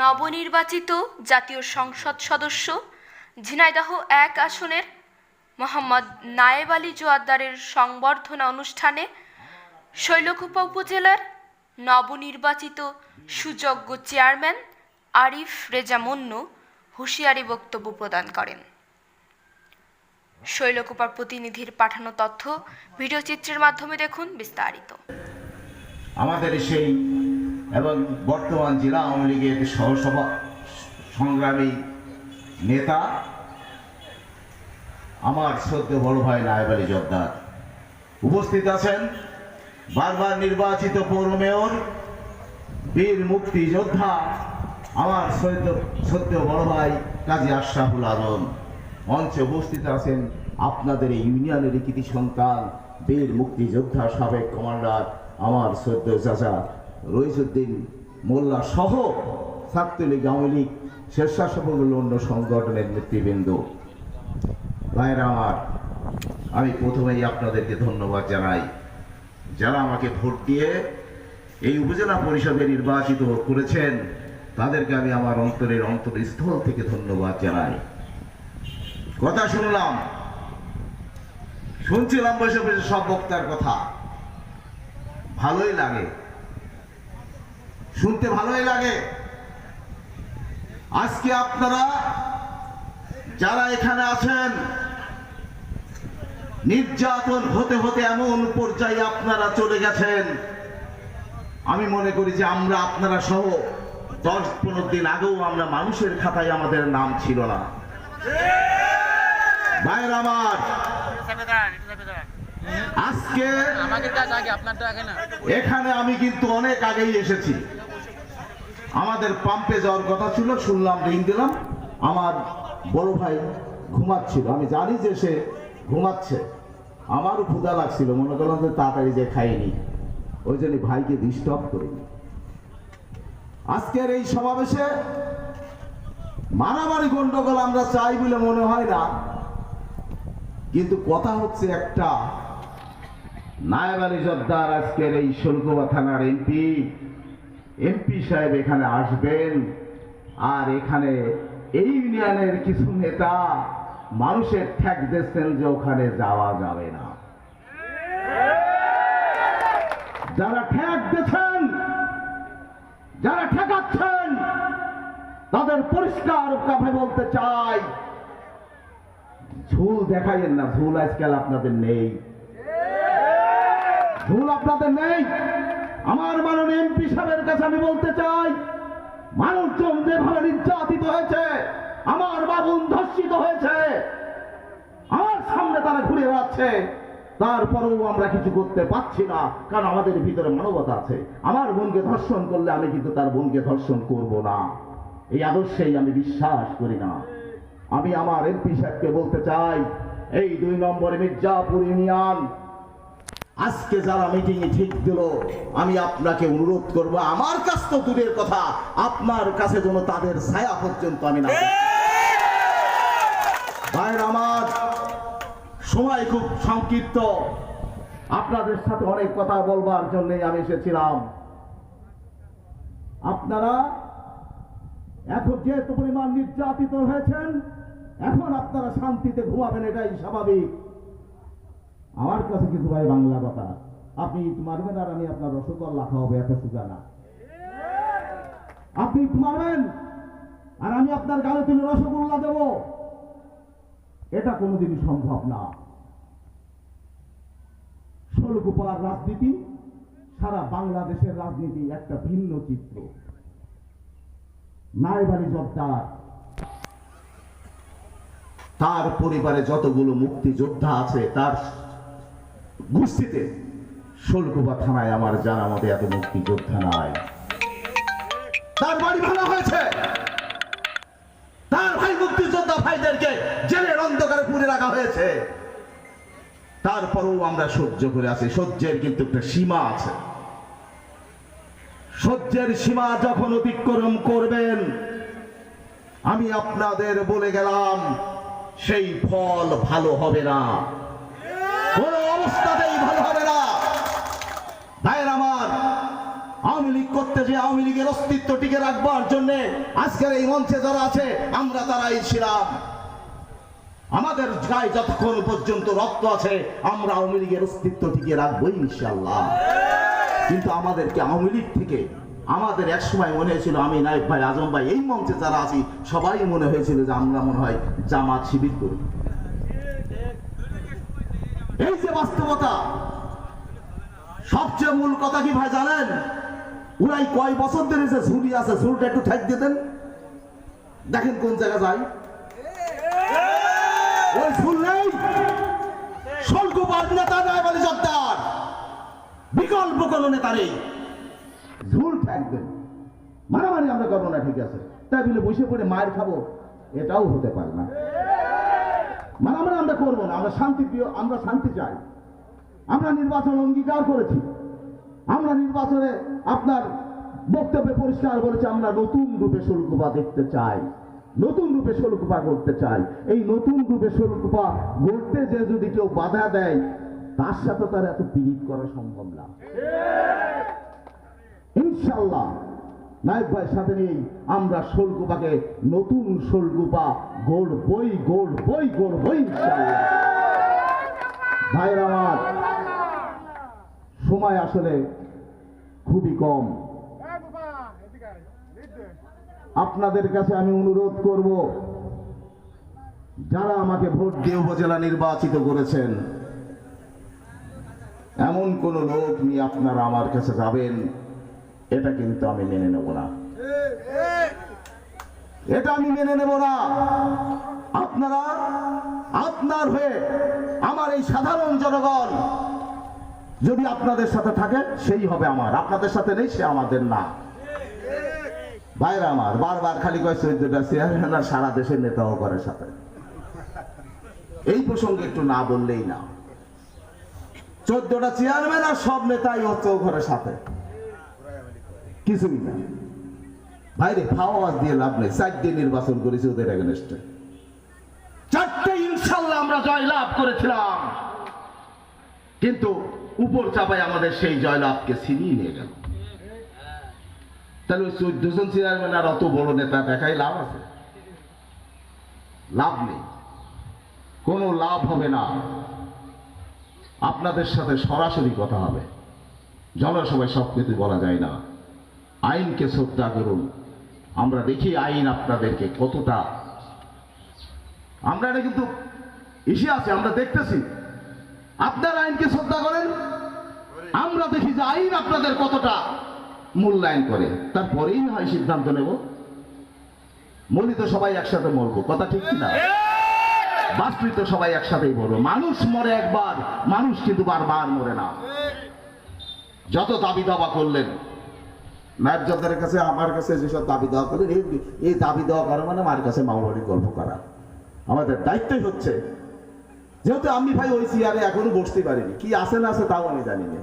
নবনির্বাচিত জাতীয় সংসদ সদস্য, ঝিনাইদহ এক আসনের মোহাম্মদ নায়েব আলী জোয়াদ্দারের সংবর্ধনা অনুষ্ঠানে শৈলকুপা উপজেলার নবনির্বাচিত সুযোগ্য চেয়ারম্যান আরিফ রেজা মুন্নু হুঁশিয়ারি বক্তব্য প্রদান করেন। শৈলকুপার প্রতিনিধির পাঠানো তথ্য, ভিডিও চিত্রের মাধ্যমে দেখুন বিস্তারিত। আমাদের সেই এবং বর্তমান জেলা আওয়ামী লীগের সহসভা সংগ্রামী নেতা, আমার সদ্য বড় ভাই নায়েব আলী জব্দার উপস্থিত আছেন বারবার নির্বাচিত পৌর মেয়র, বীর মুক্তিযোদ্ধা, আমার সদ্য সদ্য বড় ভাই কাজী আশরাফুল আলম। মঞ্চে উপস্থিত আছেন আপনাদের এই ইউনিয়নের কৃতি সন্তান, বীর মুক্তিযোদ্ধা সাবেক কমান্ডার, আমার সদ্য চাচা রইসুদ্দিন মোল্লা সহ ছাত্রলীগ, আওয়ামী লীগ, স্বেচ্ছাসেবক অন্য সংগঠনের নেতৃবৃন্দ। ভাইরা আমার, আমি প্রথমেই আপনাদেরকে ধন্যবাদ জানাই। যারা আমাকে ভোট দিয়ে এই উপজেলা পরিষদে নির্বাচিত করেছেন, তাদেরকে আমি আমার অন্তরের অন্তরস্থল থেকে ধন্যবাদ জানাই। কথা শুনলাম, শুনছিলাম বসে বসে সব বক্তার কথা। ভালোই লাগে। শুনতে ভালোই লাগে। আজকে আপনারা যারা এখানে আছেন নির্যাতন হতে হতে এমন পর্যায়ে আপনারা চলে গেছেন। আমি মনে করি যে আমরা আপনারা সহ দশ পনেরো দিন আগেও আমরা মানুষের খাতায় আমাদের নাম ছিল না। ভাইয়ের আমার আজকে এখানে আমি কিন্তু অনেক আগেই এসেছি। আমাদের পাম্পে যাওয়ার কথা ছিল, শুনলাম রিং দিলাম। আমার বড় ভাই ঘুমাচ্ছিল। আমি জানি যে সে ঘুমাচ্ছে। আমারও ক্ষুদা লাগছিল। মনে করলাম যে তাড়াতাড়ি যে খাইনি। ওই জন্য ভাইকে ডিস্টার্ব করিনি আজকের এই সমাবেশে মারামারি গন্ডগোল আমরা চাই বলে মনে হয় না। কিন্তু কথা হচ্ছে একটা। নায়েব আলী আজকের এই শোলকুবা থানার এমপি এমপি সাহেব এখানে আসবেন। আর এখানে এই ইউনিয়নের কিছু নেতা মানুষের ঠেক দিচ্ছেন যে ওখানে যাওয়া যাবে না। যারা ঠেক দিচ্ছেন, যারা ঠেকাচ্ছেন, তাদের পরিষ্কার ভাবে বলতে চাই। ঝুল দেখাইয়েন না, ঝুল আজকাল আপনাদের নেই। ভুল আপনাদের নেই। আমার মাননীয় এমপি সাহেবের কাছে আমি বলতে চাই, মানুষজন যেভাবে নির্যাতিত হয়েছে, আমার বাবুন ধর্ষিত হয়েছে, আমার সামনে তারা ঘুরে বেড়াচ্ছে, তারপরেও আমরা কিছু করতে পারছি না, কারণ আমাদের ভিতরে মানবতা আছে। আমার বোনকে ধর্ষণ করলে আমি কিন্তু তার বোনকে ধর্ষণ করব না। এই আদর্শেই আমি বিশ্বাস করি না। আমি আমার এমপি সাহেবকে বলতে চাই, এই দুই নম্বরে মির্জাপুর ইউনিয়ন আজকে যারা মিটিং এ ঠিক দিল, আমি আপনাকে অনুরোধ করব, আমার কাছ তো দূরের কথা, আপনার কাছে যেন তাদের ছায়া পর্যন্ত আমি না। ভাইয়ের আমার, সময় খুব সংক্ষিপ্ত। আপনাদের সাথে অনেক কথা বলবার জন্য আমি এসেছিলাম। আপনারা এখন যেহেতু পরিমাণ নির্যাতিত হয়েছেন, এখন আপনারা শান্তিতে ঘুমাবেন, এটাই স্বাভাবিক। আমার কাছে কিছু ভাই বাংলা কথা। আপনি ইট মারবেন আর আমি আপনার রসগোল্লা খাওয়াবো, এত সুজা না। আপনি ইট মারবেন আর আমি আপনার গালে তুলে রসগোল্লা দেব। এটা কোনোদিনই সম্ভব না। ষোলকুপার রাজনীতি, সারা বাংলাদেশের রাজনীতি একটা ভিন্ন চিত্র। নাইবাড়ি জব্দার তার পরিবারে যতগুলো মুক্তিযোদ্ধা আছে, তার গোষ্ঠীতে শোলকুবা থানায় আমার জানা মতে এত মুক্তিযোদ্ধা নাই তার বাড়ি ভালো হয়েছে। তার ভাই মুক্তিযোদ্ধা ভাইদেরকে জেলের অন্ধকারে পুরে রাখা হয়েছে। তারপরেও আমরা সহ্য করে আছি। সহ্যের কিন্তু একটা সীমা আছে। সহ্যের সীমা যখন অতিক্রম করবেন, আমি আপনাদের বলে গেলাম, সেই ফল ভালো হবে না। কোন অবস্থাতেই ভালো হবে না। ভাইয়ের আমার। আওয়ামী লীগ করতে যে আওয়ামী লীগের অস্তিত্ব টিকে রাখবার জন্য আজকের এই মঞ্চে যারা আছে, আমরা তারাই ছিলাম। আমাদের গায়ে যতক্ষণ পর্যন্ত রক্ত আছে, আমরা আওয়ামী লীগের অস্তিত্ব টিকিয়ে রাখব ইনশাল্লাহ কিন্তু আমাদেরকে আওয়ামী লীগ থেকে আমাদের এক সময় মনে হয়েছিল, আমি নায়ক ভাই, আজম ভাই, এই মঞ্চে যারা আছি, সবাই মনে হয়েছিল যে আমরা মনে হয় জামাত শিবির করি। এই যে বাস্তবতা। সবচেয়ে মূল কথা কি ভাই জানেন? ওরাই কয় বছর ধরে যে ঝুড়ি আছে ঝুড়িটা একটু ঠেক দিতেন দেখেন কোন জায়গা যায়। ওই ঝুল নেই স্বল্পপাত নেতা নয় বলে জব্দার বিকল্প কোনো নেই। ঝুল থাকবেন মারামারি আমরা করব না, ঠিক আছে। তাই বলে বসে পড়ে মায়ের খাব, এটাও হতে পারে না। মারামারি আমরা করব না আমরা শান্তি প্রিয় আমরা শান্তি চাই। আমরা নির্বাচন অঙ্গীকার করেছি। আমরা নির্বাচনে আপনার বক্তব্যে পরিষ্কার বলেছি আমরা নতুন রূপে শুল্কপা দেখতে চাই। নতুন রূপে শুল্কপা করতে চাই। এই নতুন রূপে শুল্কপা গড়তে যে যদি কেউ বাধা দেয় তার সাথে তার এত পীড়িত করা সম্ভব না। ইনশাল্লাহ নায়ক ভাইয়ের সাথে নিয়েই আমরা শোলকুপাকে নতুন শোলকুপা গোল বই গোল বই গোল বই ভাইয়ের আমার, সময় আসলে খুবই কম। আপনাদের কাছে আমি অনুরোধ করব, যারা আমাকে ভোট দিয়ে উপজেলা নির্বাচিত করেছেন, এমন কোন লোক নিয়ে আপনারা আমার কাছে যাবেন। এটা কিন্তু আমি মেনে নেব না। এটা আমি মেনে নেব না। আপনারা, আপনার হয়ে আমার এই সাধারণ জনগণ যদি আপনাদের সাথে থাকে, সেই হবে আমার। আপনাদের সাথে নেই, সে আমাদের না। বাইরে আমার, বারবার খালি কয় চেয়ারম্যান সারা দেশের নেতাও করে সাথে। এই প্রসঙ্গে একটু না বললেই না। চোদ্দটা চেয়ারম্যান আর সব নেতাই ও ঘরের সাথে। কিছুই না। বাইরে ফাওয়াজ দিয়ে লাভ নেই। চারটে নির্বাচন করেছি ওদের এগেনস্টে চারটে ইনশাল্লাহ আমরা জয় লাভ করেছিলাম। কিন্তু উপর চাপায় আমাদের সেই জয়লাভকে ছিনিয়ে নিয়ে গেল। তাহলে ওই চোদ্দ জন চেয়ারম্যান আর অত বড় নেতা দেখাই লাভ আছে? লাভ নেই। কোনো লাভ হবে না। আপনাদের সাথে সরাসরি কথা হবে। জনসভায় সব কিছু বলা যায় না। আইনকে শ্রদ্ধা করুন। আমরা দেখি আইন আপনাদেরকে কতটা। আমরা এটা কিন্তু এসে আছে, আমরা দেখতেছি। আপনার আইনকে শ্রদ্ধা করেন? আমরা দেখি যে আইন আপনাদের কতটা মূল্যায়ন করে। তারপরেই হয় সিদ্ধান্ত নেব। মরি তো সবাই একসাথে মরবো, কথা ঠিক কিনা বাস্তবিক তো সবাই একসাথেই মরবো। মানুষ মরে একবার, মানুষ কিন্তু বারবার মরে না। যত দাবি দাবা করলেন ন্যায্যতার কাছে আমার কাছে যেসব দাবি দেওয়া করেন এই এই দাবি দেওয়া করা মানে আমার কাছে মাওবাড়ির গল্প করা। আমাদের দায়িত্বই হচ্ছে। যেহেতু আমি ভাই ওই চেয়ারে এখনও বসতে পারিনি কি আছে না আছে তাও আমি জানি না।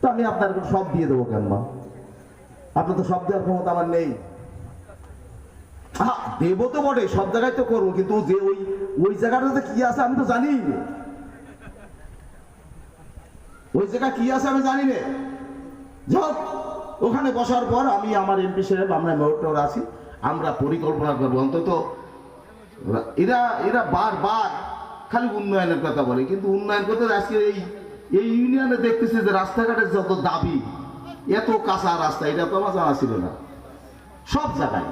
তো আমি আপনার সব দিয়ে দেবো কেন মা? আপনার তো সব দেওয়ার ক্ষমতা আমার নেই। আহা, দেবো তো বটে সব জায়গায় তো করব কিন্তু যে ওই ওই জায়গাটাতে কি আছে আমি তো জানি ওই জায়গা কি আছে আমি জানি না। ওখানে বসার পর আমি আমার এমপি সাহেব, আমরা মেয়র আছি আমরা পরিকল্পনা করব। অন্তত এরা এরা বারবার খালি উন্নয়নের কথা বলে, কিন্তু উন্নয়ন করতে আজকে এই এই ইউনিয়নে দেখতেছি যে রাস্তাঘাটের যত দাবি, এত কাঁচা রাস্তা, এটা তো আমার জানা ছিল না। সব জায়গায়।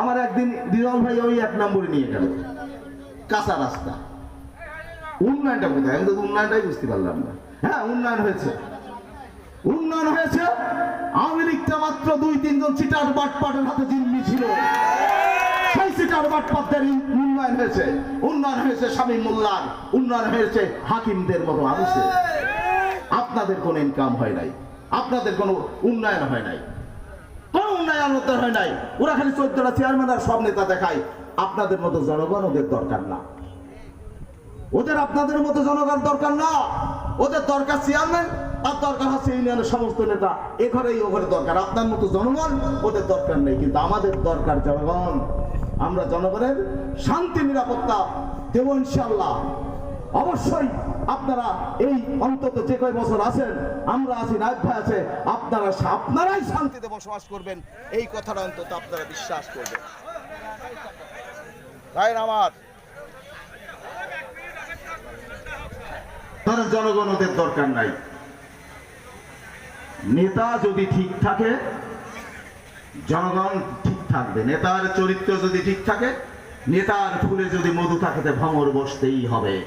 আমার একদিন বিরল ভাই ওই এক নম্বরে নিয়ে গেল, কাঁচা রাস্তা। উন্নয়নটা কোথায়? আমি তো উন্নয়নটাই বুঝতে পারলাম না। হ্যাঁ উন্নয়ন হয়েছে। উন্নয়ন হয়েছে। আওয়ামী লীগটা মাত্র দুই, তিনজন চিটার বাটপাটের হাতে জিম্মি ছিল। উন্নয়ন হয়েছে। উন্নয়ন হয়েছে স্বামী উন্নয়ন হয়েছে হাকিমদের মতো আপনাদের কোনো ইনকাম হয় নাই। আপনাদের কোনো উন্নয়ন হয় নাই। কোনো উন্নয়ন হয় নাই। ওরা খালি সব নেতা দেখায়। আপনাদের মতো জনগণ ওদের দরকার না। ওদের আপনাদের মতো জনগণ দরকার না। ওদের দরকার চেয়ারম্যান আর দরকার হচ্ছে ইউনিয়নের সমস্ত নেতা। এ ঘরে ও ঘরে দরকার। আপনার মতো জনগণ ওদের দরকার নেই, কিন্তু আমাদের দরকার জনগণ। আমরা জনগণের শান্তি, নিরাপত্তা দেব ইনশাল্লাহ অবশ্যই আপনারা এই অন্তত যে কয় বছর আছেন, আমরা আছি, নায়ক আছে, আপনারা আপনারাই শান্তিতে বসবাস করবেন। এই কথাটা অন্তত আপনারা বিশ্বাস করবেন। তাই আমার। ধরেন জনগণ ওদের দরকার নাই। নেতা যদি ঠিক থাকে, জনগণ ঠিক থাকবে। নেতার চরিত্র যদি ঠিক থাকে, নেতার ফুলে যদি মধু থাকে ভ্রমর বসতেই হবে।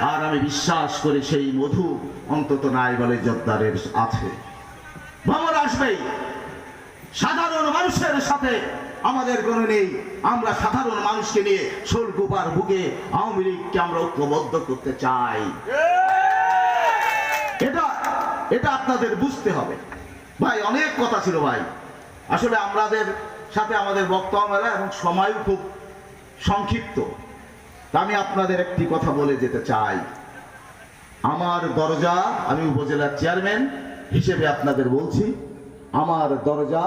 আর আমি বিশ্বাস করি সেই মধু অন্তত নাই বলে জোরদারের আছে। ভ্রমর আসবেই। সাধারণ মানুষের সাথে আমাদের কোনো নেই। আমরা সাধারণ মানুষকে নিয়ে শোলকুপার বুকে আওয়ামী লীগকে আমরা ঐক্যবদ্ধ করতে চাই। এটা এটা আপনাদের বুঝতে হবে। ভাই, অনেক কথা ছিল ভাই। আসলে আমাদের সাথে আমাদের বক্তব্য মেলা এবং সময়ও খুব সংক্ষিপ্ত। আমি আপনাদের একটি কথা বলে যেতে চাই। আমার দরজা, আমি উপজেলার চেয়ারম্যান হিসেবে আপনাদের বলছি, আমার দরজা,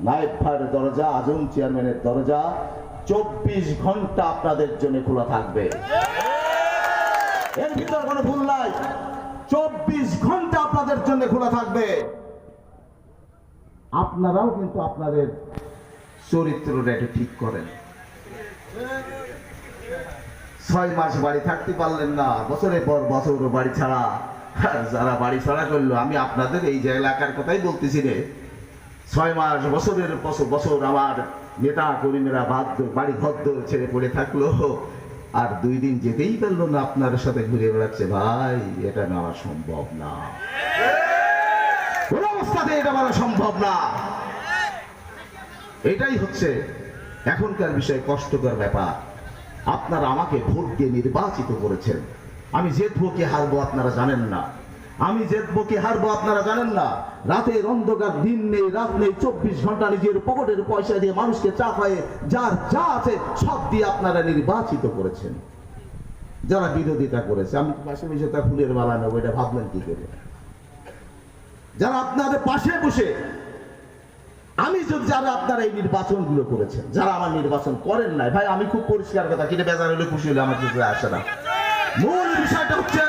নায়েব ভাইয়ের দরজা, আজম চেয়ারম্যানের দরজা, চব্বিশ ঘণ্টা আপনাদের জন্য খোলা থাকবে। এর ভিতর কোনো ভুল নাই। চব্বিশ ঘণ্টা জন্য খোলা থাকবে। আপনারাও কিন্তু আপনাদের চরিত্রটা একটু ঠিক করেন। ছয় মাস বাড়ি থাকতে পারলেন না, বছরের পর বছর বাড়ি ছাড়া যারা বাড়ি ছাড়া করল, আমি আপনাদের এই যে এলাকার কথাই বলতেছি রে। ছয় মাস বছরের বছর বছর আমার নেতা কর্মীরা বাধ্য বাড়ি ভদ্র ছেড়ে পড়ে থাকল। আর দুই দিন যেতেই পারল না আপনার সাথে ঘুরে বেড়াচ্ছে। ভাই, এটা নেওয়া সম্ভব না। কোন অবস্থাতে এটা বলা সম্ভব না। এটাই হচ্ছে এখনকার বিষয়ে কষ্টকর ব্যাপার। আপনারা আমাকে ভোট দিয়ে নির্বাচিত করেছেন। আমি যে কি হারবো আপনারা জানেন না। আমি জিতবো কি হারবো আপনারা জানেন না। রাতের অন্ধকার, দিন নেই, রাত নেই, চব্বিশ ঘণ্টা নিজের পকেটের পয়সা দিয়ে মানুষকে চা খায়ে যার যা আছে সব দিয়ে আপনারা নির্বাচিত করেছেন। যারা বিরোধিতা করেছে, আমি পাশে বসে তার ফুলের মালা নেব, এটা ভাবলেন কি করে? যারা আপনাদের পাশে বসে, আমি যদি যারা আপনারা এই নির্বাচনগুলো করেছেন, যারা আমার নির্বাচন করেন নাই, ভাই, আমি খুব পরিষ্কার কথা কিনে বেজার হলে খুশি হলে আমার কিছু আসে না। মূল বিষয়টা হচ্ছে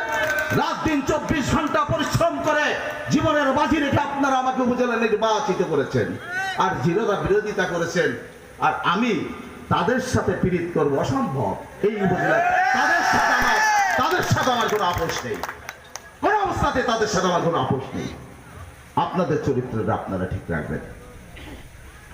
রাত দিন চব্বিশ ঘণ্টা পরিশ্রম করে জীবনের বাজি রেখে আপনারা আমাকে উপজেলা নির্বাচিত করেছেন। আর জিরোরা বিরোধিতা করেছেন। আর আমি তাদের সাথে পীড়িত করব অসম্ভব। এই উপজেলায় তাদের সাথে আমার তাদের সাথে আমার কোনো আপোষ নেই। কোনো অবস্থাতে তাদের সাথে আমার কোনো আপোষ নেই। আপনাদের চরিত্রটা আপনারা ঠিক রাখবেন।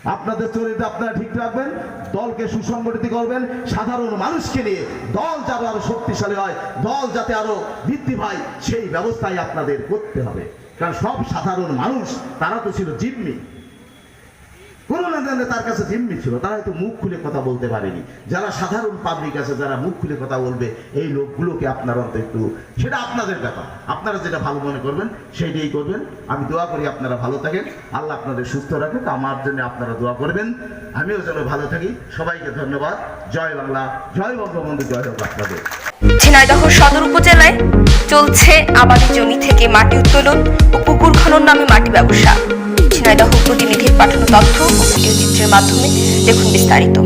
আপনাদের চরিত্র আপনারা ঠিক রাখবেন, দলকে সুসংগঠিত করবেন, সাধারণ মানুষকে নিয়ে দল যাতে আরও শক্তিশালী হয়, দল যাতে আরও বৃদ্ধি পায়, সেই ব্যবস্থাই আপনাদের করতে হবে। কারণ সব সাধারণ মানুষ, তারা তো ছিল জিম্মি। কোনো না জানলে তার কাছে জিম্মি ছিল, তারা হয়তো মুখ খুলে কথা বলতে পারেনি। যারা সাধারণ পাবলিক আছে, যারা মুখ খুলে কথা বলবে, এই লোকগুলোকে আপনারা অন্তত একটু, সেটা আপনাদের ব্যাপার। আপনারা যেটা ভালো মনে করবেন সেইটাই করবেন। আমি দোয়া করি আপনারা ভালো থাকেন। আল্লাহ আপনাদের সুস্থ রাখুক। আমার জন্য আপনারা দোয়া করবেন। আমিও যেন ভালো থাকি। সবাইকে ধন্যবাদ। জয় বাংলা। জয় বঙ্গবন্ধু। জয় হোক আপনাদের। ঝিনাইদহ সদর উপজেলায় চলছে আবাদি জমি থেকে মাটি উত্তোলন ও পুকুর খনন নামে মাটি ব্যবসা। ঝিনাইদহ প্রতিনিধির পাঠানো তথ্য ও ভিডিও চিত্রের মাধ্যমে দেখুন বিস্তারিত।